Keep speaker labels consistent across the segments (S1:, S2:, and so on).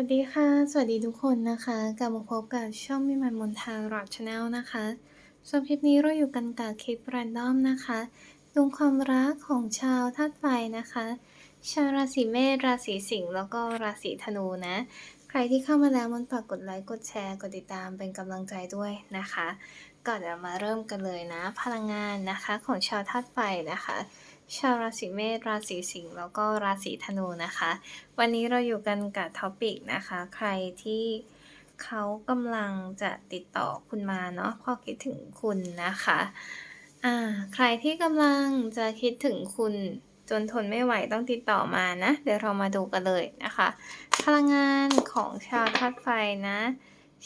S1: วัสดีค่ะ สวัสดีทุกคนนะคะ กลับมาพบกับช่องมิมันมนทารอดชาแนลนะคะสำหรับคลิปนี้เราอยู่กันกับคลิปแรนดอมนะคะดวงความรักของชาวธาตุไฟนะคะ ชาวราศีเมษ ราศีสิงห์ แล้วก็ราศีธนูนะ ใครที่เข้ามาแล้วมันฝากกดไลค์ กดแชร์ กดติดตามเป็นกำลังใจด้วยนะคะ ก่อนเดี๋ยวมาเริ่มกันเลยนะ พลังงานนะคะของชาวธาตุไฟนะคะ ชาวราศีเมษราศีสิงห์แล้วก็ราศีธนูนะคะ วันนี้เราอยู่กันกับท็อปิกนะคะ ใครที่เขากำลังจะติดต่อคุณมาเนาะพอคิดถึงคุณนะคะอ่าใครที่กำลังจะคิดถึงคุณจนทนไม่ไหวต้องติดต่อมานะ เดี๋ยวเรามาดูกันเลยนะคะ พลังงานของชาวธาตุไฟนะ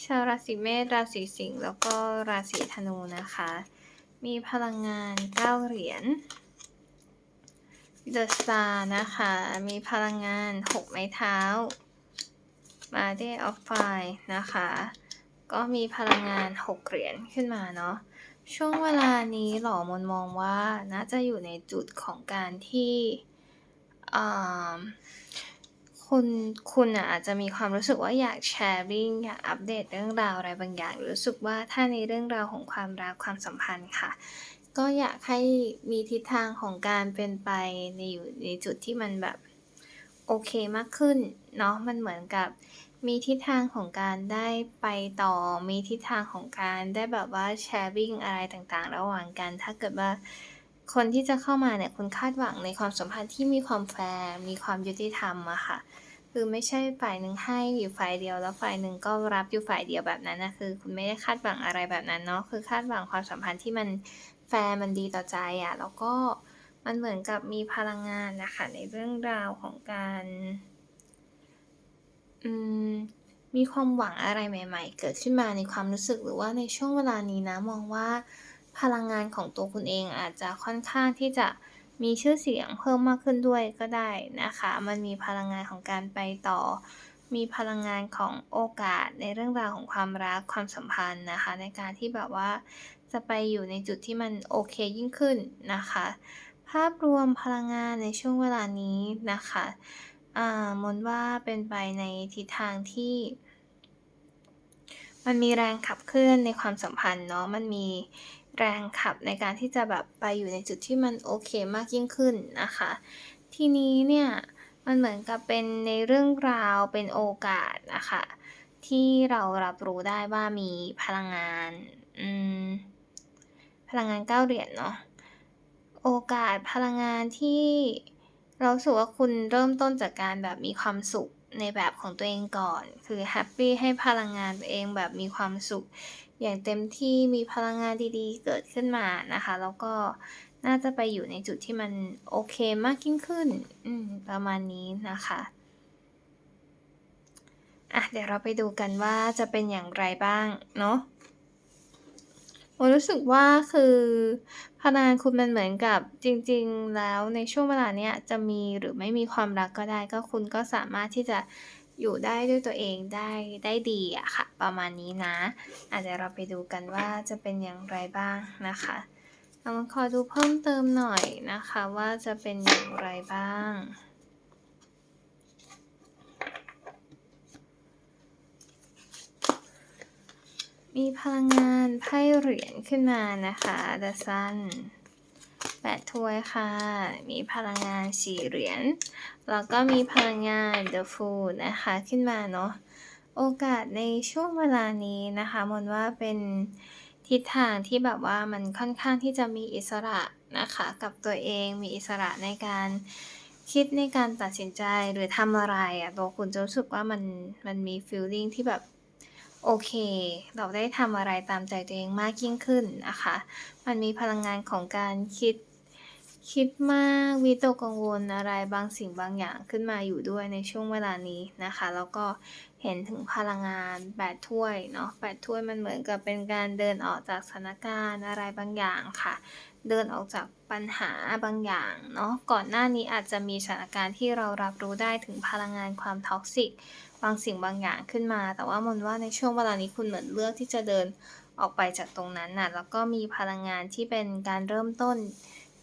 S1: ชาวราศีเมษราศีสิงห์แล้วก็ราศีธนูนะคะ มีพลังงานเก้าเหรียญ The Star นะคะ มีพลังงาน 6 ไม้เท้า m a d e of Fire นะคะ ก็มีพลังงาน 6 เหรียญขึ้นมาเนาะ ช่วงเวลานี้หล่อมนมองว่าน่าจะอยู่ในจุดของการที่คุณคุณอาจจะมีความรู้สึกว่าอยากแชร์ริ่งอยากอัปเดตเรื่องราวอะไรบางอย่าง รู้สึกว่าถ้าในเรื่องราวของความรักความสัมพันธ์ค่ะ ก็อยากให้มีทิศทางของการเป็นไปในอยู่ในจุดที่มันแบบโอเคมากขึ้นเนาะมันเหมือนกับมีทิศทางของการได้ไปต่อ มีทิศทางของการได้แบบว่าแชร์วิ่งอะไรต่างๆ ระหว่างกัน ถ้าเกิดว่าคนที่จะเข้ามาเนี่ยคุณคาดหวังในความสัมพันธ์ที่มีความแฟร์มีความยุติธรรมอะค่ะ คือไม่ใช่ฝ่ายหนึ่งให้อยู่ฝ่ายเดียวแล้วฝ่ายหนึ่งก็รับอยู่ฝ่ายเดียวแบบนั้นนะคือ คุณไม่ได้คาดหวังอะไรแบบนั้นเนาะคือคาดหวังความสัมพันธ์ที่มัน แฟร์มันดีต่อใจอะ่ะแล้วก็มันเหมือนกับมีพลังงานนะคะในเรื่องราวของการอืมมีความหวังอะไรใหม่ ๆ เกิดขึ้นมาในความรู้สึกหรือว่าในช่วงเวลานี้นะมองว่าพลังงานของตัวคุณเองอาจจะค่อนข้างที่จะมีชื่อเสียงเพิ่มมากขึ้นด้วยก็ได้นะคะ มันมีพลังงานของการไปต่อ มีพลังงานของโอกาสในเรื่องราวของความรักความสัมพันธ์นะคะ ในการที่แบบว่า จะไปอยู่ในจุดที่มันโอเคยิ่งขึ้นนะคะ ภาพรวมพลังงานในช่วงเวลานี้นะคะมนว่าเป็นไปในทิศทางที่ มันมีแรงขับเคลื่อนในความสัมพันธ์เนาะมันมีแรงขับในการที่จะแบบไปอยู่ในจุดที่มันโอเคมากยิ่งขึ้นนะคะ ทีนี้เนี่ยมันเหมือนกับเป็นในเรื่องราวเป็นโอกาสนะคะที่เรารับรู้ได้ว่ามีพลังงาน อืม พลังงานเก้าเหรียญเนาะโอกาสพลังงานที่เราสึกว่าคุณเริ่มต้นจากการแบบมีความสุขในแบบของตัวเองก่อน คือแฮปปี้ให้พลังงานตัวเองแบบมีความสุข อย่างเต็มที่มีพลังงานดีๆ เกิดขึ้นมานะคะ แล้วก็น่าจะไปอยู่ในจุดที่มันโอเคมากยิ่งขึ้นอืประมาณนี้นะคะอะเดี๋ยวเราไปดูกันว่าจะเป็นอย่างไรบ้างเนาะ ผมรู้สึกว่า คือพนานคุณมันเหมือนกับ จริง ๆ แล้วในช่วงเวลาเนี้ย จะมีหรือไม่มีความรักก็ได้ ก็ คุณก็สามารถที่จะอยู่ได้ด้วยตัวเองได้ ได้ดีอะค่ะ ประมาณนี้นะอาจจะเราไปดูกันว่าจะเป็นอย่างไรบ้างนะคะเรามาขอดูเพิ่มเติมหน่อยนะคะว่าจะเป็นอย่างไรบ้าง มีพลังงานไพ่เหรียญขึ้นมานะคะ The Sun แปดถ้วยค่ะ มีพลังงานสี่เหรียญ แล้วก็มีพลังงาน The Fool นะคะขึ้นมาเนาะ โอกาสในช่วงเวลานี้นะคะมนว่าเป็นทิศทางที่แบบว่ามันค่อนข้างที่จะมีอิสระนะคะกับตัวเองมีอิสระในการคิดในการตัดสินใจหรือทำอะไรอะ่ะตัวคุณจะรู้สึกว่ามันมันมีฟีลลิ่งที่แบบ โอเค เราได้ทำอะไรตามใจตัวเองมากยิ่งขึ้นนะคะ มันมีพลังงานของการคิดคิดมากวิตกกังวลอะไรบางสิ่งบางอย่างขึ้นมาอยู่ด้วยในช่วงเวลานี้นะคะ แล้วก็เห็นถึงพลังงานแปดถ้วยเนาะแปดถ้วยมันเหมือนกับเป็นการเดินออกจากสถานการณ์อะไรบางอย่างค่ะ เดินออกจากปัญหาบางอย่างเนาะก่อนหน้านี้อาจจะมีสถานการณ์ที่เรารับรู้ได้ถึงพลังงานความท็อกซิก บางสิ่งบางอย่างขึ้นมา แต่ว่ามนว่าในช่วงเวลานี้คุณเหมือนเลือกที่จะเดินออกไปจากตรงนั้นน่ะแล้วก็มีพลังงานที่เป็นการเริ่มต้น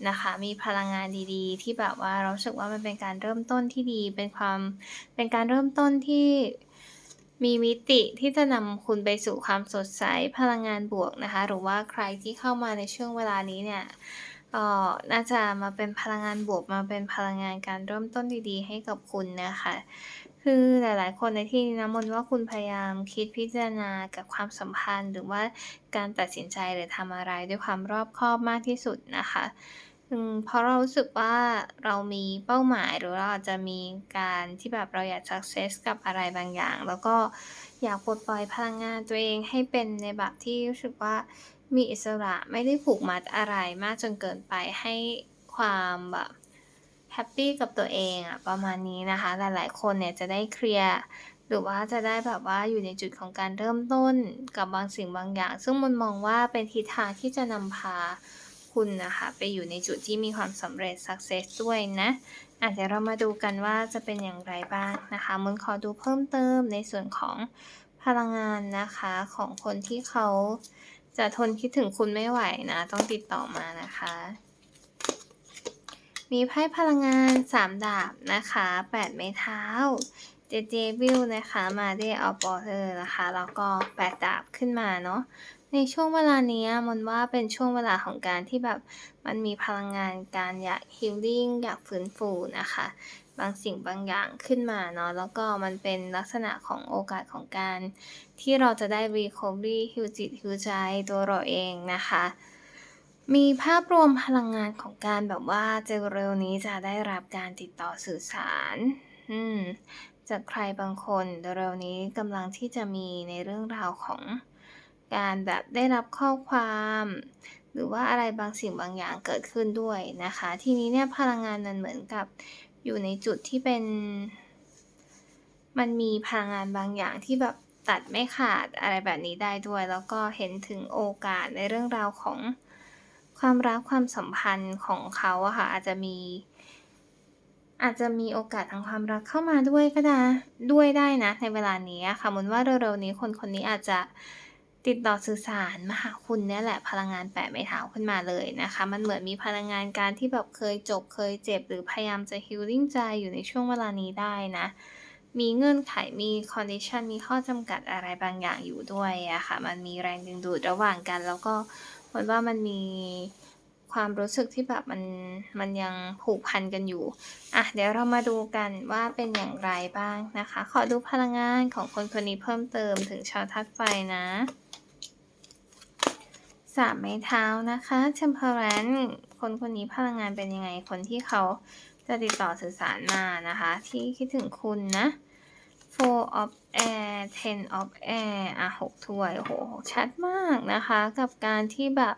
S1: นะคะ มีพลังงานดีๆ ที่แบบว่าเราสึกว่ามันเป็นการเริ่มต้นที่ดี เป็นความเป็นการเริ่มต้นที่มีมิติที่จะนำคุณไปสู่ความสดใสพลังงานบวกนะคะ หรือว่าใครที่เข้ามาในช่วงเวลานี้เนี่ยก็น่าจะมาเป็นพลังงานบวกมาเป็นพลังงานการเริ่มต้นดีๆ ให้กับคุณนะคะ คือหลาย ๆ คนในที่นี้นะมนว่าคุณพยายามคิดพิจารณากับความสัมพันธ์ หรือว่าการตัดสินใจหรือทำอะไรด้วยความรอบคอบมากที่สุดนะคะอืมเพราะเรารู้สึกว่าเรามีเป้าหมายหรือเราอาจจะมีการที่แบบเราอยาก success กับอะไรบางอย่าง แล้วก็อยากปลดปล่อยพลังงานตัวเองให้เป็นในแบบที่รู้สึกว่ามีอิสระไม่ได้ผูกมัดอะไรมากจนเกินไปให้ความแบบ แฮปปี้กับตัวเองอะประมาณนี้นะคะ หลายๆคนเนี่ยจะได้เคลียร์หรือว่าจะได้แบบว่าอยู่ในจุดของการเริ่มต้นกับบางสิ่งบางอย่าง ซึ่งมนมองว่าเป็นทิศทางที่จะนำพาคุณนะคะ ไปอยู่ในจุดที่มีความสำเร็จ success ด้วยนะอาเดี๋ยวเรามาดูกันว่าจะเป็นอย่างไรบ้างนะคะมนขอดูเพิ่มเติมในส่วนของพลังงานนะคะของคนที่เขาจะทนคิดถึงคุณไม่ไหวนะ ต้องติดต่อมานะคะ มีไพ่พลังงาน 3 ดาบนะคะ8ไม้เท้า The Devil นะคะ Mother of Water นะคะแล้วก็8ดาบขึ้นมาเนาะในช่วงเวลานี้ยมนว่าเป็นช่วงเวลาของการที่แบบมันมีพลังงานการอยาก healing อยากฟื้นฟูนะคะ บางสิ่งบางอย่างขึ้นมาเนาะแล้วก็มันเป็นลักษณะของโอกาสของการ ที่เราจะได้ recovery heal จิต heal ใจตัวเราเองนะคะ มีภาพรวมพลังงานของการแบบว่าเจะเร็วนี้จะได้รับการติดต่อสื่อสาร อืม จากใครบางคนเร็วนี้กำลังที่จะมีในเรื่องราวของการแบบได้รับข้อความ หรือว่าอะไรบางสิ่งบางอย่างเกิดขึ้นด้วยนะคะ ทีนี้เนี่ยพลังงานมันเหมือนกับอยู่ในจุดที่เป็น มันมีพลังงานบางอย่างที่แบบตัดไม่ขาดอะไรแบบนี้ได้ด้วย แล้วก็เห็นถึงโอกาสในเรื่องราวของ ความรักความสัมพันธ์ของเขาอะค่ะอาจจะมี อาจจะมีโอกาสทางความรักเข้ามาด้วยก็ได้ด้วยได้นะ ในเวลานี้ค่ะมนว่าเร็วๆนี้คนคนนี้อาจจะติดต่อสื่อสารมาหาคุณเนี่ยแหละพลังงาน8ไม้เท้าขึ้นมาเลยนะคะ มันเหมือนมีพลังงานการที่แบบเคยจบเคยเจ็บ หรือพยายามจะ healing ใจอยู่ในช่วงเวลานี้ได้นะ มีเงื่อนไขมี condition มีข้อจำกัดอะไรบางอย่างอยู่ด้วยอะค่ะ มันมีแรงดึงดูดระหว่างกันแล้วก็ มนว่ามันมีความรู้สึกที่แบบมันมันยังผูกพันกันอยู่อะเดี๋ยวเรามาดูกันว่าเป็นอย่างไรบ้างนะคะ ขอดูพลังงานของคนคนนี้เพิ่มเติมถึงชาวธาตุไฟนะ3ไม้เท้านะคะ Temperance คนคนนี้พลังงานเป็นยังไงคนที่เขาจะติดต่อสื่อสารมานะคะ ที่คิดถึงคุณนะ Four of Air Ten of Air อะ6ถ้วยโอ้โฮชัดมากนะคะ กับการที่แบบ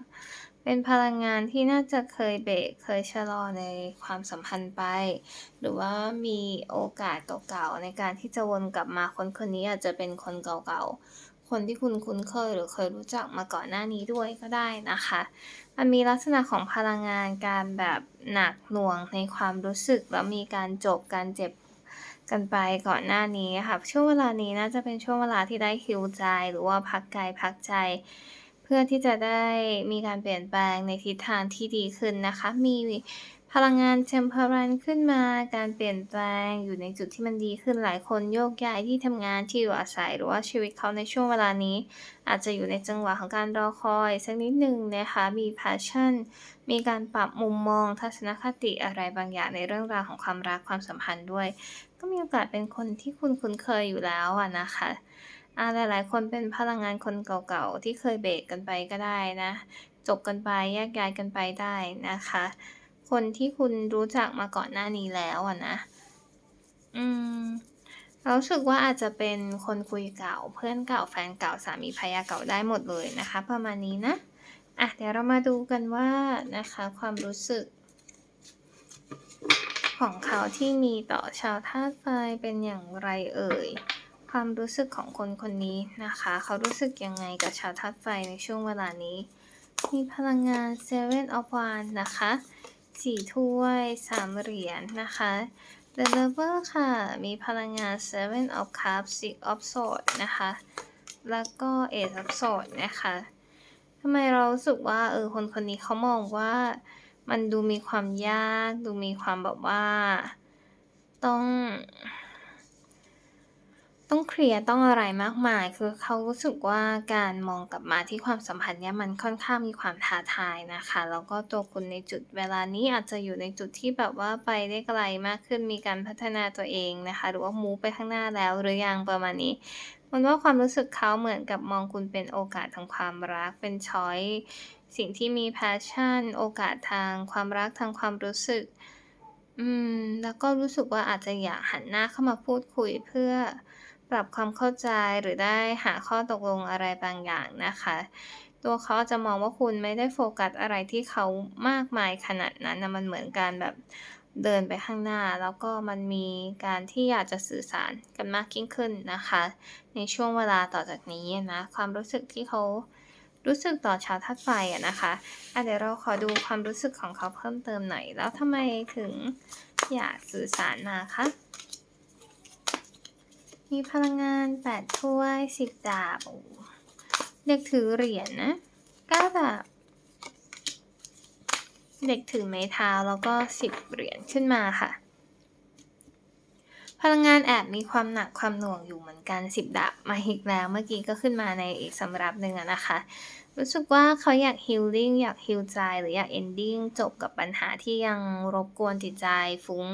S1: เป็นพลังงานที่น่าจะเคยเบรกเคยชะลอในความสัมพันธ์ไป หรือว่ามีโอกาสเก่าๆในการที่จะวนกลับมาคนคนนี้อาจจะเป็นคนเก่าๆ คนที่คุณคุ้นเคยหรือเคยรู้จักมาก่อนหน้านี้ด้วยก็ได้นะคะ มันมีลักษณะของพลังงานการแบบหนักหน่วงในความรู้สึก แล้วมีการจบการเจ็บ กันไปก่อนหน้านี้ค่ะ ช่วงเวลานี้น่าจะเป็นช่วงเวลาที่ได้คิวใจ หรือว่าพักกายพักใจ เพื่อที่จะได้มีการเปลี่ยนแปลงในทิศทางที่ดีขึ้นนะคะ มี พลังงาน Temperance ขึ้นมา การเปลี่ยนแปลงอยู่ในจุดที่มันดีขึ้นหลายคนโยกย้ายที่ทำงานที่อยู่อาศัยหรือว่าชีวิตเขาในช่วงเวลานี้ อาจจะอยู่ในจังหวะของการรอคอยสักนิดหนึ่งนะคะ มี passion มีการปรับมุมมอง ทัศนคติอะไรบางอย่างในเรื่องราวของความรักความสัมพันธ์ด้วย ก็มีโอกาสเป็นคนที่คุณคุ้นเคยอยู่แล้วอะนะคะอาหลายๆ คนเป็นพลังงานคนเก่าๆ ที่เคยเบรกกันไปก็ได้นะ จบกันไปแยกย้ายกันไปได้นะคะ คนที่คุณรู้จักมาก่อนหน้านี้แล้วอะนะ อืมเรารู้สึกว่าอาจจะเป็นคนคุยเก่า เพื่อนเก่าแฟนเก่าสามีภรรยาเก่าได้หมดเลยนะคะ ประมาณนี้นะอะเดี๋ยวเรามาดูกันว่านะคะ ความรู้สึก ของเขาที่มีต่อชาวธาตุไฟเป็นอย่างไรเอ่ยความรู้สึกของคนคนนี้นะคะ เขารู้สึกยังไงกับชาวธาตุไฟในช่วงเวลานี้ มีพลังงาน Seven of Wands นะคะ สี่ถ้วยสามเหรียญนะคะ The Lover ค่ะ มีพลังงาน Seven of Cups Six of Swords นะคะ แล้วก็ Eight of Swords นะคะทำไมเราสึกว่าเออคนคนนี้เขามองว่ามันดูมีความยาก ดูมีความแบบว่า ต้อง ต้องเคลียร์ต้องอะไรมากมาย คือเขารู้สึกว่าการมองกลับมาที่ความสัมพันธ์เนี่ยมันค่อนข้างมีความท้าทายนะคะ แล้วก็ตัวคุณในจุดเวลานี้อาจจะอยู่ในจุดที่แบบว่าไปได้ไกลมากขึ้นมีการพัฒนาตัวเองนะคะ หรือว่ามูไปข้างหน้าแล้วหรือยังประมาณนี้มันว่าความรู้สึกเขาเหมือนกับมองคุณเป็นโอกาสทางความรักเป็นช้อยสิ่งที่มี passion โอกาสทางความรักทางความรู้สึก อืม แล้วก็รู้สึกว่าอาจจะอยากหันหน้าเข้ามาพูดคุยเพื่อ ปรับความเข้าใจหรือได้หาข้อตกลงอะไรบางอย่างนะคะ ตัวเขาจะมองว่าคุณไม่ได้โฟกัสอะไรที่เขามากมายขนาดนั้นนะมันเหมือนการแบบเดินไปข้างหน้า แล้วก็มันมีการที่อยากจะสื่อสารกันมากยิ่งขึ้นนะคะ ในช่วงเวลาต่อจากนี้นะความรู้สึกที่เขารู้สึกต่อชาวธาตุไฟอะนะคะอะเดี๋ยวเราขอดูความรู้สึกของเขาเพิ่มเติมหน่อย แล้วทำไมถึงอยากสื่อสารมาคะ มีพลังงานแปดถ้วยสิบดาบเด็กถือเหรียญนะเก้าดาบเด็กถือไม้เท้าแล้วก็สิบเหรียญขึ้นมาค่ะ พลังงานแอบมีความหนักความหน่วงอยู่เหมือนกันสิบดาบมาอีกแล้วเมื่อกี้ก็ขึ้นมาในอีกสำรับหนึ่งอะนะคะ รู้สึกว่าเขาอยากฮิลลิ่งอยากฮิลใจหรืออยากเอนดิ้งจบกับปัญหาที่ยังรบกวนจิตใจฟุ้ง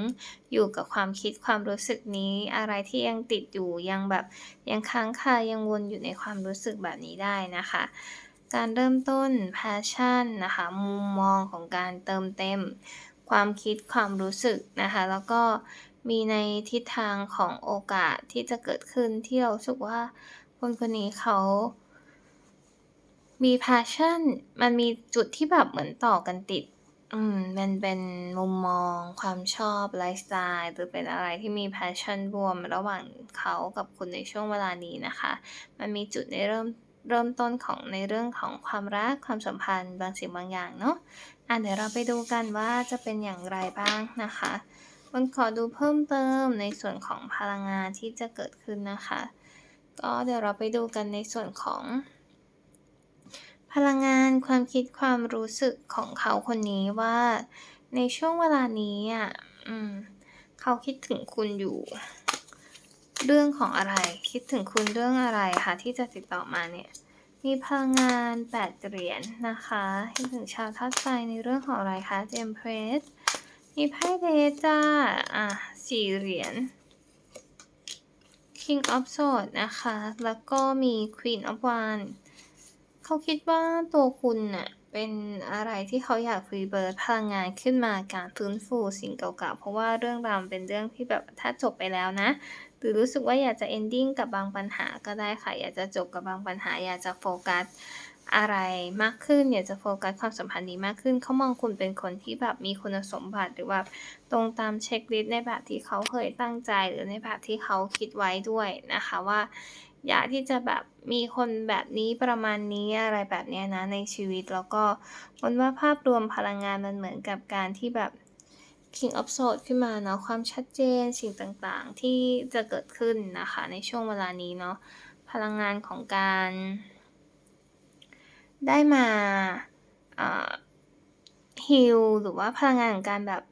S1: อยู่กับความคิดความรู้สึกนี้ อะไรที่ยังติดอยู่ยังแบบยังค้างคายังวนอยู่ในความรู้สึกแบบนี้ได้นะคะ การเริ่มต้น passion นะคะมุมมองของการเติมเต็มความคิดความรู้สึกนะคะ แล้วก็ มีในทิศทางของโอกาสที่จะเกิดขึ้นที่เราสึกว่าคนคนนี้เขามี passion มันมีจุดที่แบบเหมือนต่อกันติด อืม มันเป็นมุมมอง ความชอบไลฟ์สไตล์หรือเป็นอะไรที่มี passion รวมระหว่างเขากับคุณในช่วงเวลานี้นะคะ มันมีจุดในเริ่มเริ่มต้นของในเรื่องของความรักความสัมพันธ์บางสิ่งบางอย่างเนาะอะเดี๋ยวเราไปดูกันว่าจะเป็นอย่างไรบ้างนะคะ นขอดูเพิ่มเติมในส่วนของพลังงานที่จะเกิดขึ้นนะคะ ก็เดี๋ยวเราไปดูกันในส่วนของ พลังงานความคิดความรู้สึกของเขาคนนี้ว่า ในช่วงเวลานี้อะอืมเขาคิดถึงคุณอยู่ เรื่องของอะไร คิดถึงคุณเรื่องอะไรคะที่จะติดต่อมาเนี่ยมีพลังงานแปดเหรียญนนะคะคิดถึงชาวธาตุไฟในเรื่องของอะไรคะเจมเพรส มีไพ่เดจ้า อะสี่เหรียญ King of Swords นะคะ แล้วก็มี Queen of Wands เขาคิดว่าตัวคุณน่ะเป็นอะไรที่เขาอยากรีเบิร์ตพลังงานขึ้นมาการฟื้นฟูสิ่งเก่าๆ เพราะว่าเรื่องราวเป็นเรื่องที่แบบถ้าจบไปแล้วนะ หรือรู้สึกว่าอยากจะ ending กับบางปัญหาก็ได้ค่ะ อยากจะจบกับบางปัญหา อยากจะโฟกัส อะไรมากขึ้นอยากจะโฟกัสความสัมพันธ์นี้มากขึ้น เขามองคุณเป็นคนที่แบบมีคุณสมบัติหรือว่าตรงตามเช็คลิสต์ในแบบที่เขาเคยตั้งใจหรือในแบบที่เขาคิดไว้ด้วยนะคะว่า อยากที่จะแบบมีคนแบบนี้ประมาณนี้อะไรแบบนี้นะในชีวิตแล้วก็มันว่าภาพรวมพลังงานมันเหมือนกับการที่แบบ King of Swords ขึ้นมาเนาะความชัดเจนสิ่งต่างๆที่จะเกิดขึ้นนะคะในช่วงเวลานี้เนาะพลังงานของการ ได้มาฮิลหรือว่าพลังงานของการแบบ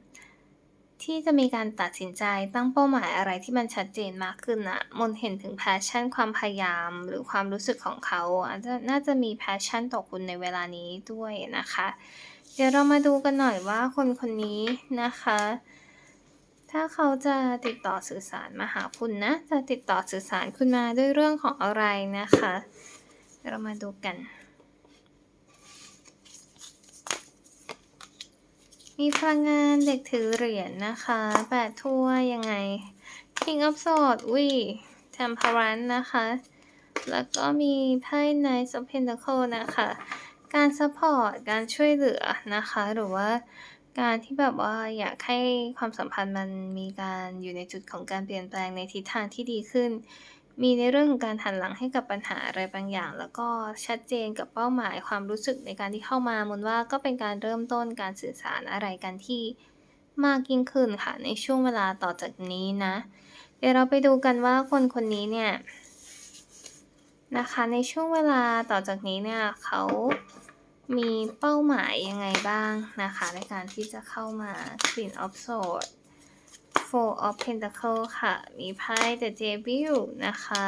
S1: ที่จะมีการตัดสินใจตั้งเป้าหมายอะไรที่มันชัดเจนมากขึ้นอะมนเห็นถึง passion ความพยายามหรือความรู้สึกของเขาอาจจะน่าจะมี passion ต่อคุณในเวลานี้ด้วยนะคะ เดี๋ยวเรามาดูกันหน่อยว่าคนคนนี้นะคะ ถ้าเขาจะติดต่อสื่อสารมาหาคุณนะ จะติดต่อสื่อสารคุณมาด้วยเรื่องของอะไรนะคะ เรามาดูกัน มีพลังงานเด็กถือเหรียญนะคะแปดถ้วยยังไง King of Swords อุ้ย Temperance นะคะ แล้วก็มีไพ่ Knight of Pentacles นะคะ การซัพพอร์ต การช่วยเหลือนะคะ หรือว่าการที่แบบว่าอยากให้ความสัมพันธ์มันมีการอยู่ในจุดของการเปลี่ยนแปลงในทิศทางที่ดีขึ้น มีในเรื่องของการหันหลังให้กับปัญหาอะไรบางอย่าง แล้วก็ชัดเจนกับเป้าหมายความรู้สึกในการที่เข้ามามนว่าก็เป็นการเริ่มต้นการสื่อสารอะไรกันที่มากยิ่งขึ้นค่ะในช่วงเวลาต่อจากนี้นะ เดี๋ยวเราไปดูกันว่าคนคนนี้เนี่ยนะคะในช่วงเวลาต่อจากนี้เนี่ยเขามีเป้าหมายยังไงบ้างนะคะในการที่จะเข้ามา Queen of Swords Four of Pentacles ค่ะ มีไพ่ The Devil นะคะ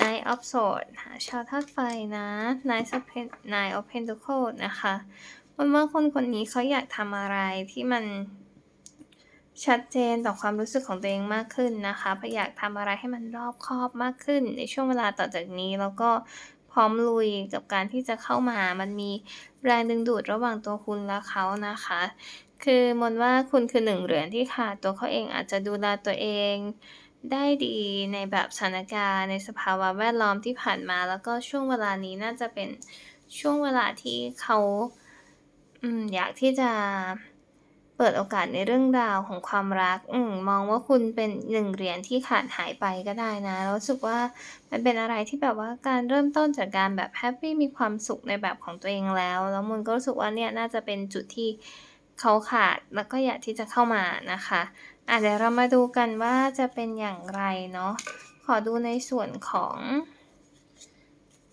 S1: Nine of Swords หาชาวธาตุไฟนะ Nine of Pen Nine of Pentacles นะคะมันว่าคนคนนี้เขาอยากทำอะไรที่มันชัดเจนต่อความรู้สึกของตัวเองมากขึ้นนะคะพยายามทำอะไรให้มันรอบคอบมากขึ้น ในช่วงเวลาต่อจากนี้แล้วก็พร้อมลุยกับการที่จะเข้ามา มันมีแรงดึงดูดระหว่างตัวคุณและเขานะคะ คือมนว่าคุณคือหนึ่งเหรียญที่ขาดตัวเขาเองอาจจะดูแลตัวเอง ได้ดีในแบบสถานการณ์ในสภาวะแวดล้อมที่ผ่านมา แล้วก็ช่วงเวลานี้น่าจะเป็นช่วงเวลาที่เขาอืมอยากที่จะเปิดโอกาสในเรื่องราวของความรัก อืมมองว่าคุณเป็นหนึ่งเหรียญที่ขาดหายไปก็ได้นะแล้วรู้สึกว่ามันเป็นอะไรที่แบบว่าการเริ่มต้นจากการแบบแฮปปี้มีความสุขในแบบของตัวเองแล้ว แล้วมันก็รู้สึกว่าเนี่ยน่าจะเป็นจุดที่ เขาขาดแล้วก็อยากที่จะเข้ามานะคะอะเดี๋ยวเรามาดูกันว่าจะเป็นอย่างไรเนาะขอดูในส่วนของ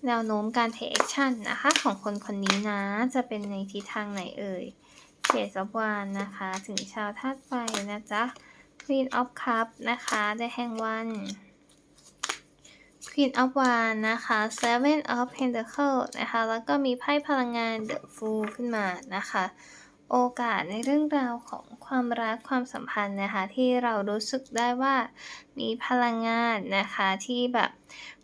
S1: แนวโน้มการเทคแอคชั่นนะคะ ของคนคนนี้นะ จะเป็นในทิศทางไหนเอ่ยเขตสวานนะคะ ถึงชาวธาตุไฟนะจ๊ะ Queen of Cup นะคะ ได้แห่งวัน Queen of Wand นะคะ Seven of Pentacles นะคะ แล้วก็มีไพ่พลังงาน The Fool ขึ้นมานะคะ โอกาสในเรื่องราวของความรักความสัมพันธ์นะคะ ที่เรารู้สึกได้ว่ามีพลังงานนะคะที่แบบ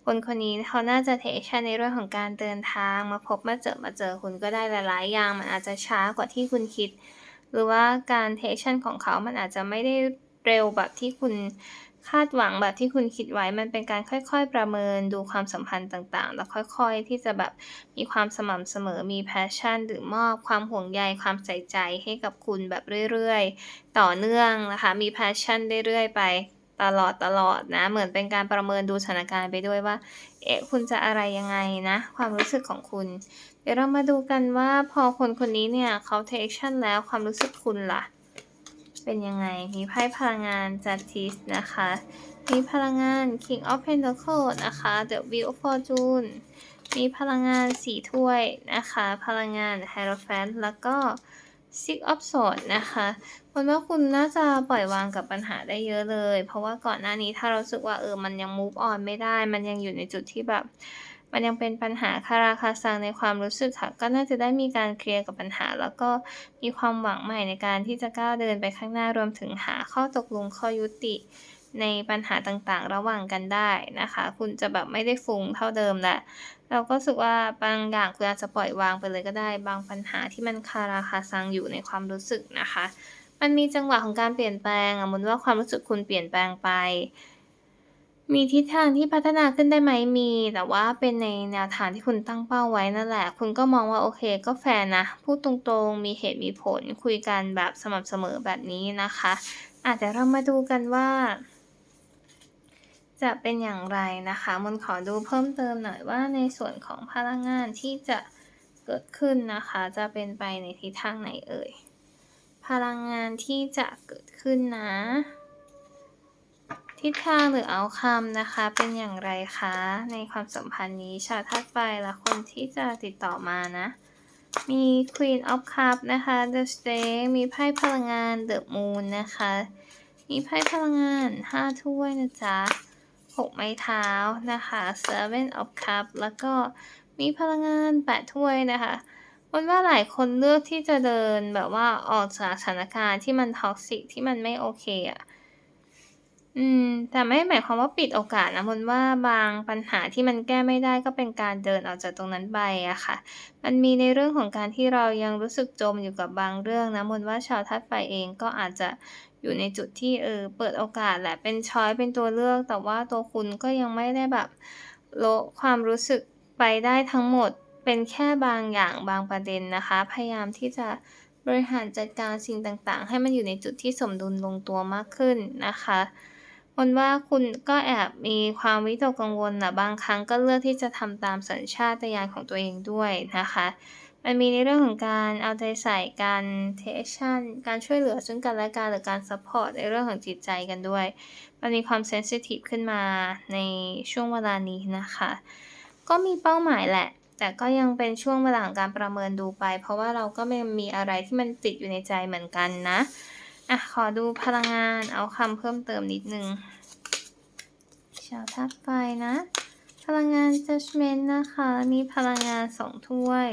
S1: คนคนนี้เขาน่าจะเทคชั่นในเรื่องของการเดินทางมาพบมาเจอมาเจอคุณก็ได้หลาย ๆ อย่างมันอาจจะช้ากว่าที่คุณคิด หรือว่าการเทคชั่นของเขามันอาจจะไม่ได้เร็วแบบที่คุณ คาดหวังแบบที่คุณคิดไว้มันเป็นการค่อยๆ ประเมินดูความสัมพันธ์ต่างๆ แล้วค่อยๆ ที่จะแบบมีความสม่ำเสมอมีแพชชั่น หรือมอบความห่วงใยความใส่ใจให้กับคุณแบบเรื่อยๆ ต่อเนื่องนะคะ มีแพชชั่นเรื่อยๆ ไปตลอดตลอดนะ เหมือนเป็นการประเมินดูสถานการณ์ไปด้วยว่า เอ๊ะคุณจะอะไรยังไงนะ ความรู้สึกของคุณ เดี๋ยวเรามาดูกันว่าพอคนคนนี้เนี่ยเขาเทคชั่นแล้วความรู้สึกคุณล่ะ เป็นยังไง มีไพ่พลังงานจัตติสนะคะ มีพลังงาน King of Pentacles นะคะ The Wheel of Fortune มีพลังงานสีถ้วยนะคะ พลังงาน Hierophant แล้วก็ Six of Swords นะคะคนว่าคุณน่าจะปล่อยวางกับปัญหาได้เยอะเลย เพราะว่าก่อนหน้านี้ถ้าเราสึกว่าเออ มันยัง move on ไม่ได้ มันยังอยู่ในจุดที่แบบ มันยังเป็นปัญหาคาราคาซังในความรู้สึกค่ะ ก็น่าจะได้มีการเคลียร์กับปัญหา แล้วก็มีความหวังใหม่ในการที่จะก้าวเดินไปข้างหน้ารวมถึงหาข้อตกลงข้อยุติ ในปัญหาต่างๆ ระหว่างกันได้นะคะ คุณจะแบบไม่ได้ฟุ้งเท่าเดิมแหละเราก็รู้สึกว่าบางอย่างคุณอาจจะปล่อยวางไปเลยก็ได้ บางปัญหาที่มันคาราคาซังอยู่ในความรู้สึกนะคะ มันมีจังหวะของการเปลี่ยนแปลงอะมุนว่าความรู้สึกคุณเปลี่ยนแปลงไป มีทิศทางที่พัฒนาขึ้นได้ไหม มี แต่ว่าเป็นในแนวทางที่คุณตั้งเป้าไว้นั่นแหละ คุณก็มองว่าโอเคก็แฟร์นะ พูดตรงๆ มีเหตุมีผล คุยกันแบบสม่ำเสมอแบบนี้นะคะ อาจจะเรามาดูกันว่า จะเป็นอย่างไรนะคะมนขอดูเพิ่มเติมหน่อยว่าในส่วนของพลังงานที่จะเกิดขึ้นนะคะ จะเป็นไปในทิศทางไหนเอ่ย พลังงานที่จะเกิดขึ้นนะ ทิศทางหรือเอาคำนะคะ เป็นอย่างไรคะ ในความสัมพันธ์นี้ชาวธาตุไฟและคนที่จะติดต่อมานะ มี Queen of Cup นะคะ The Stake มีไพ่พลังงาน The Moon นะคะ มีไพ่พลังงาน 5 ถ้วยนะจ๊ะ 6 ไม้เท้านะคะ Seven of Cup แล้วก็มีพลังงาน 8 ถ้วยนะคะมันว่าหลายคนเลือกที่จะเดินแบบว่าออกจากสถานการณ์ที่มันท็อกซิกที่มันไม่โอเคอะ่ะ อืม แต่ไม่หมายความว่าปิดโอกาสนะมนว่าบางปัญหาที่มันแก้ไม่ได้ ก็เป็นการเดินออกจากตรงนั้นไปอะค่ะ มันมีในเรื่องของการที่เรายังรู้สึกจมอยู่กับบางเรื่องนะมนว่าชาวทัดไฟเองก็อาจจะอยู่ในจุดที่ เออ เปิดโอกาสแหละ เป็นช้อยเป็นตัวเลือก แต่ว่าตัวคุณก็ยังไม่ได้แบบโละความรู้สึกไปได้ทั้งหมด เป็นแค่บางอย่างบางประเด็นนะคะ พยายามที่จะบริหารจัดการสิ่งต่าง ๆ ให้มันอยู่ในจุดที่สมดุลลงตัวมากขึ้นนะคะ คนว่าคุณก็แอบมีความวิตกกังวลนะบางครั้งก็เลือกที่จะทำตามสัญชาตญาณของตัวเองด้วยนะคะ มันมีในเรื่องของการเอาใจใส่การเทคชั่นการช่วยเหลือซึ่งกันและกันหรือการซัพพอร์ตในเรื่องของจิตใจกันด้วย มันมีความเซนซิทีฟขึ้นมาในช่วงเวลานี้นะคะ ก็มีเป้าหมายแหละ แต่ก็ยังเป็นช่วงเวลาของการประเมินดูไป เพราะว่าเราก็ไม่มีอะไรที่มันติดอยู่ในใจเหมือนกันนะ อะ ขอดูพลังงานเอาคำเพิ่มเติมนิดนึงชาวธาตุไฟนะ พลังงาน judgment นะคะมีพลังงานสองถ้วย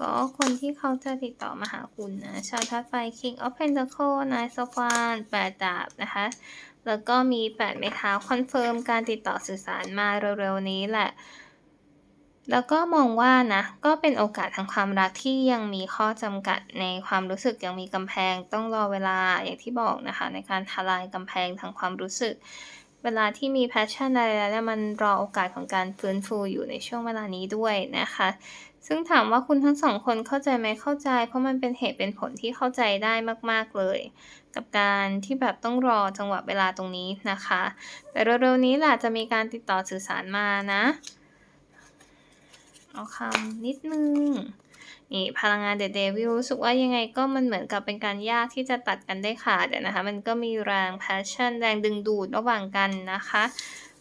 S1: ก็คนที่เขาจะติดต่อมาหาคุณนะ ชาวธาตุไฟ king of pentacle nine of wands แปดดาบนะคะ แล้วก็มีแปดไม้เท้าคอนเฟิร์มการติดต่อสื่อสารมาเร็วๆนี้แหละ แล้วก็มองว่านะก็เป็นโอกาสทางความรักที่ยังมีข้อจำกัดในความรู้สึกยังมีกำแพง ต้องรอเวลาอย่างที่บอกนะคะ ในการทลายกำแพงทางความรู้สึก เวลาที่มีแพชชั่นอะไรแล้วมันรอโอกาสของการฟื้นฟูอยู่ในช่วงเวลานี้ด้วยนะคะ ซึ่งถามว่าคุณทั้งสองคนเข้าใจไหมเข้าใจ เพราะมันเป็นเหตุเป็นผลที่เข้าใจได้มาก ๆเลย กับการที่แบบต้องรอจังหวะเวลาตรงนี้นะคะ แต่เร็วๆนี้แหละจะมีการติดต่อสื่อสารมานะ เอาคำนิดนึง นี่พลังงานเดเดวิลรู้สึกว่ายังไงก็มันเหมือนกับเป็นการยากที่จะตัดกันได้ขาดนะคะ มันก็มีแรงแพชชั่นแรงดึงดูดระหว่างกันนะคะ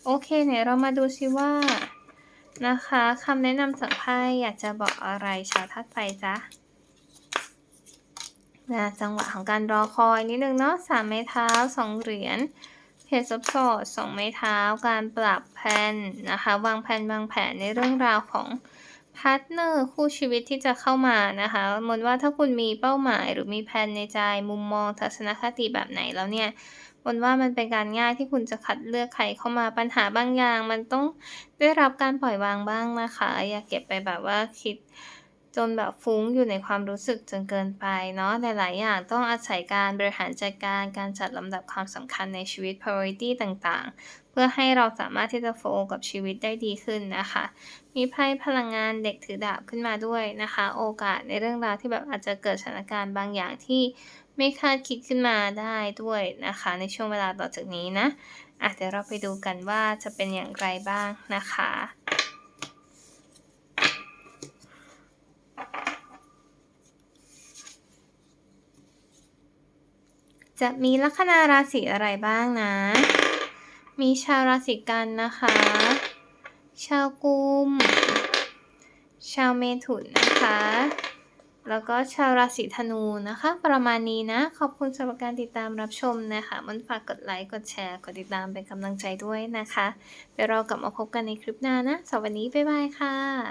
S1: โอเคเนี่ยเรามาดูซิว่านะคะคำแนะนำจากไพ่อยากจะบอกอะไรชาวธาตุไฟจ๊ะนะจังหวะของการรอคอยนิดนึงเนาะสามไม้เท้าสองเหรียญเพจซับสอดสองไม้เท้า การปรับแผนนะคะ วางแผนวางแผนในเรื่องราวของ พาร์ทเนอร์คู่ชีวิตที่จะเข้ามานะคะมนว่าถ้าคุณมีเป้าหมาย หรือมีแผนในใจมุมมองทัศนคติแบบไหนแล้วเนี่ยมนว่ามันเป็นการง่ายที่คุณจะคัดเลือกใครเข้ามาปัญหาบางอย่าง มันต้องได้รับการปล่อยวางบ้างนะคะ อย่าเก็บไปแบบว่าคิดจนแบบฟุ้งอยู่ในความรู้สึกจนเกินไปเนาะหลาย ๆ อย่างต้องอาศัยการบริหารจัดการการจัดลำดับความสำคัญในชีวิต priority ต่าง ๆ เพื่อให้เราสามารถที่จะโฟกัสกับชีวิตได้ดีขึ้นนะคะ มีไพ่พลังงานเด็กถือดาบขึ้นมาด้วยนะคะ โอกาสในเรื่องราวที่แบบอาจจะเกิดสถานการณ์บางอย่างที่ไม่คาดคิดขึ้นมาได้ด้วยนะคะ ในช่วงเวลาต่อจากนี้นะอะเดี๋ยวเราไปดูกันว่าจะเป็นอย่างไรบ้างนะคะจะมีลัคนาราศีอะไรบ้างนะ มีชาวราศีกันนะคะ ชาวกุม ชาวเมถุนนะคะ แล้วก็ชาวราศีธนูนะคะ ประมาณนี้นะ ขอบคุณสำหรับการติดตามรับชมนะคะมันฝากกดไลค์ กดแชร์ กดติดตามเป็นกำลังใจด้วยนะคะ เดี๋ยวเรากลับมาพบกันในคลิปหน้านะสวัสดี บ๊ายบายค่ะ